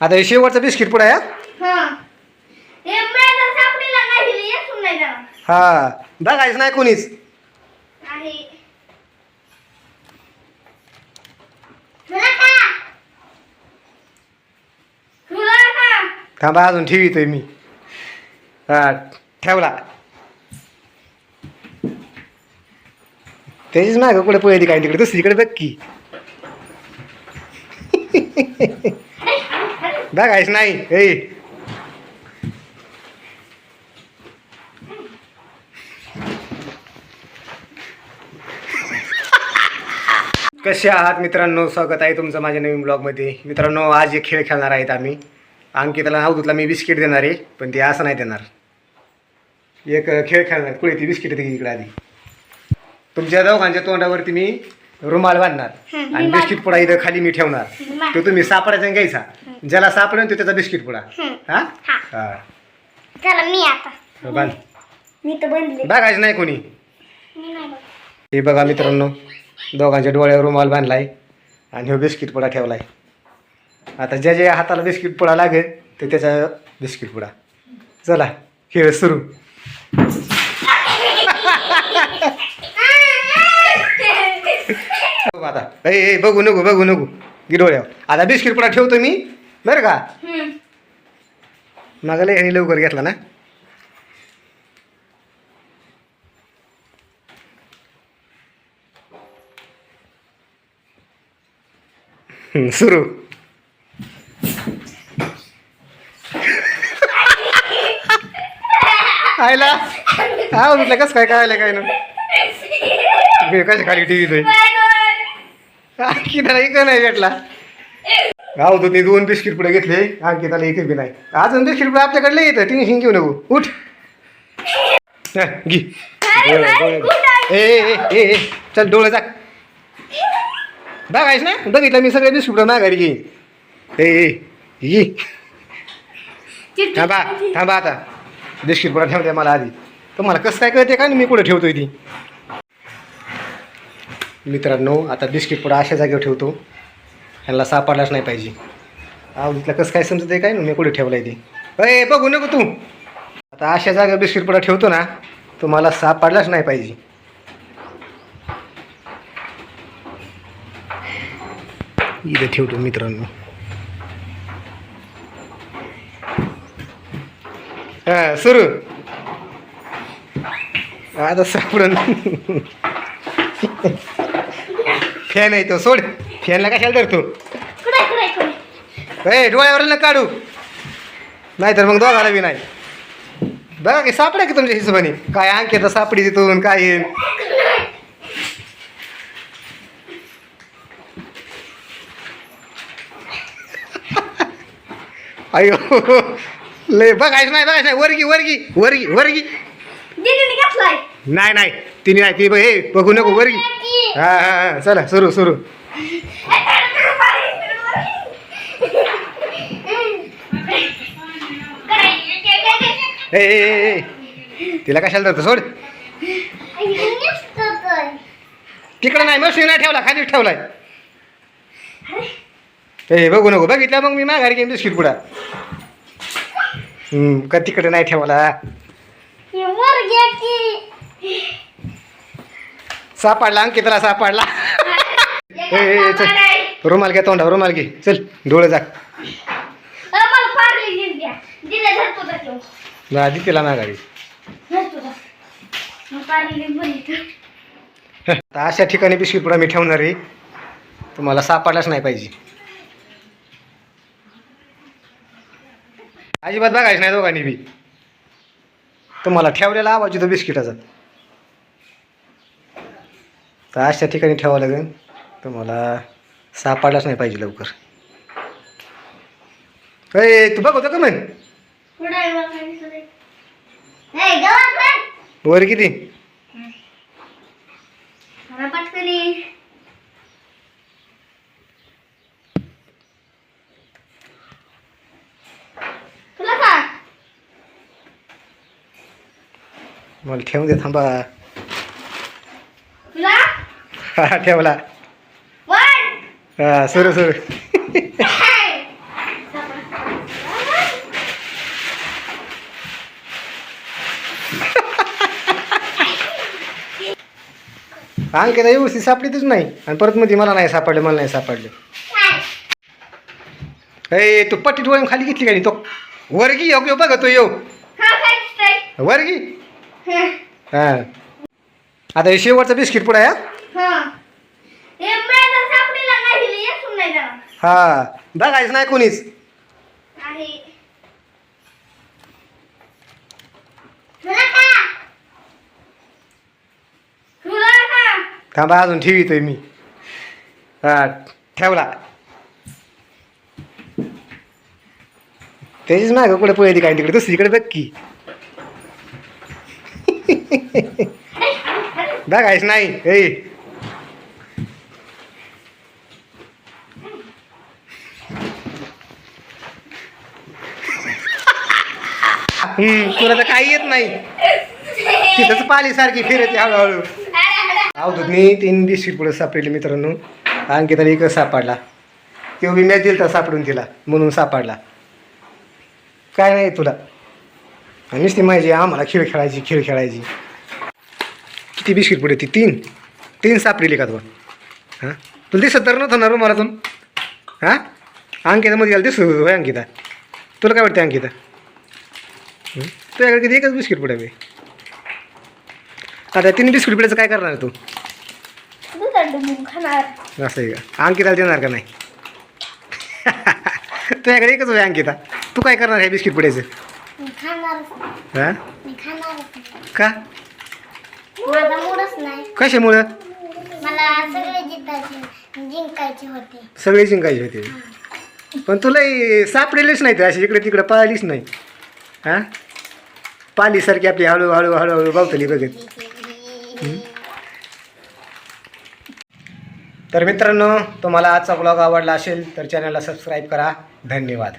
आता हे शेवटचा बिस्किट पुडा आहे हा? बघायचं नाही कोणीच. थांबा अजून ठेवितोय मी. हा ठेवला. त्याचीच माग कुठे पळली काय तिकडे? दुसरीकडे बघ की. बघायच नाही. ए कसे आहात मित्रांनो? स्वागत आहे तुमचं माझ्या नवीन ब्लॉगमध्ये. मित्रांनो आज एक खेळ खेळणार आहेत आम्ही. अंकिताला अवधूतला मी बिस्किट देणार आहे पण ते असं नाही देणार. एक खेळ खेळणार कुठे ती बिस्किट दे इकडे आधी. तुमच्या दोघांच्या तोंडावरती मी रुमाल बांधणार. हं, आणि. बिस्किट पुडा इथं खाली मी ठेवणार. तो तुम्ही सापडायचा आणि घ्यायचा. ज्याला सापडेल तो त्याचा बिस्किट पुडा. हं. हा? हा. हा. चला मी आता. हो, बांध. मी तर बनले बघायचं नाही कोणी. मी नाही बघ. हे बघा मित्रांनो दोघांच्या डोळ्यावर रुमाल बांधलाय आणि हो बिस्किट पुडा ठेवलाय. आता ज्या ज्या हाताला बिस्किट पुडा लागेल ते त्याचा बिस्किट पुडा. चला खेळ सुरू बघू आता. ए ए, बघू नको बघू नको. गी डोळ्यावर. आता बिस्किट पुडा ठेवतो मी बरं का. मागायला ह्यानी लवकर घेतला ना. सुरू. आयला? हा म्हटलं कसं काय काय काय ना कशा खाली टी व्ही अंकिताला एक नाही भेटला. गाव तो ते दोन बिस्किट पुढे घेतले अंकिताला एक बी नाही. अजून बिस्किट पुढे आपल्याकडे येतं टेन्शन घेऊ नको. उठ. हा, घे? ए चल डोळे टाक बघायच ना बघितलं मी सगळे बिस्किट माघारी घेईन. ए ए ये. चिट्टी. थांबा थांबा आता. बिस्किट पुढे ठेवते मला आधी. तुम्हाला कसं काय कळते का मी कुठे ठेवतोय ती? मित्रांनो आता बिस्किट पुढं अशा जागेवर ठेवतो. ह्याला सापडलाच नाही पाहिजे. आवडीतलं कसं काय समजत काय? ना मी कुठे ठेवलं आहे ते? अय बघू नको तू. आता अशा जागेवर बिस्किट पुढा ठेवतो ना तुम्हाला सापडलाच नाही पाहिजे. इथे ठेवतो मित्रांनो. हा सुरू. आता सापडून फॅन आहे तो सोड. फॅनला कशाला धरतो? ए डोळ्यावर ना काढू. नाहीतर मग दोघाला बी नाही. बघा की सापडा की तुमच्या हिशोबाने? काय अंकेत सापडी तिथून काय येईल? अयो लय बघायचं नाही बघायचं नाही. वरगी वरगी वरगी वरगी. नाही नाही. तिने नाही ती बघ हे बघू नको वरगी. हा हा हा. चला सुरू सुरू. ए तिला कशाला धरतो सोड? तिकडं नाही मग नाही ठेवला खालीच ठेवलाय. ए बघू नको बघितलं मग मी माघारी गेम बिस्किट पुढा. हम्म, का तिकडे नाही ठेवला? सापडला सापडला. ए, ए, चल. रुमाल घे तोंडा रुमाल घे. चल डोळे जा आधी तिला माघारी. आता अशा ठिकाणी बिस्किट पुडा मी ठेवणार आहे. तुम्हाला सापडलाच नाही पाहिजे. अजिबात बघायचं नाही दोघांनी बी. तुम्हाला ठेवलेला आवाज येतो बिस्किटाचा. तर अशा ठिकाणी ठेवावं लागेल. तुम्हाला सापडलाच नाही पाहिजे लवकर. ए तू बघ होतं का मग वर किती? मला ठेवून दे थांबा. हा ठेवला. हा सुरू सुरू. अंकिता व्यवस्थित सापडीतच नाही. आणि परत मध्ये मला नाही सापडले मला नाही सापडले. ए तू पट्टी डोळ्या खाली घेतली का नाही? तो वर्गी योग येऊ बघा तो येऊ वर्गी? हा. आता शेवटचा बिस्किट पुढे या हं. बघायचं नाही कोणीच? थांबा अजून ठेवितोय मी. हा ठेवला. त्याचीच मागं कुठे पळली काय तिकडे? दुसरीकडे बघ की. बघायच नाही. हम्म, तुला तर काही येत नाही. तिथंच पाली सारखी फिरते हळूहळू. अवधूतनी तीन बिस्किट पुढे सापडले मित्रांनो. अंकिताला एकच सापडला. तो बी मॅच दिलता सापडून तिला म्हणून सापडला. काय नाही तुला. आणि नुसती माहिती आम्हाला खेळ खेळायची खेळ खेळायची. किती बिस्किट पुढे ती? तीन. तीन सापडली का तुला हां? तुला दिसत तर नव्हतं ना रुमालातून? हां? अंकिता मध्ये गेला दिसत होतं अंकिता? तुला काय वाटते अंकिता? तुझ्याकडे किती एकच बिस्किट पुढे बे? आता तीन बिस्किट पुढेचं काय करणार तू? खाणार. असं आहे का? अंकिताला देणार का नाही? तुझ्याकडे एकच होय अंकिता. तू काय करणार आहे बिस्किट पुढेचं? मी खाणार. हां? मी का? कशामुळं? सगळे जिंकायचे होते. पण तुला सापडेलेच नाही ते अशी इकडे तिकडे पळालीच नाही. हां? पालीसारखी आपली हळूहळू हळूहळू बावतली बघत तर मित्रांनो तुम्हाला आजचा ब्लॉग आवडला असेल तर चॅनलला सबस्क्राईब करा. धन्यवाद.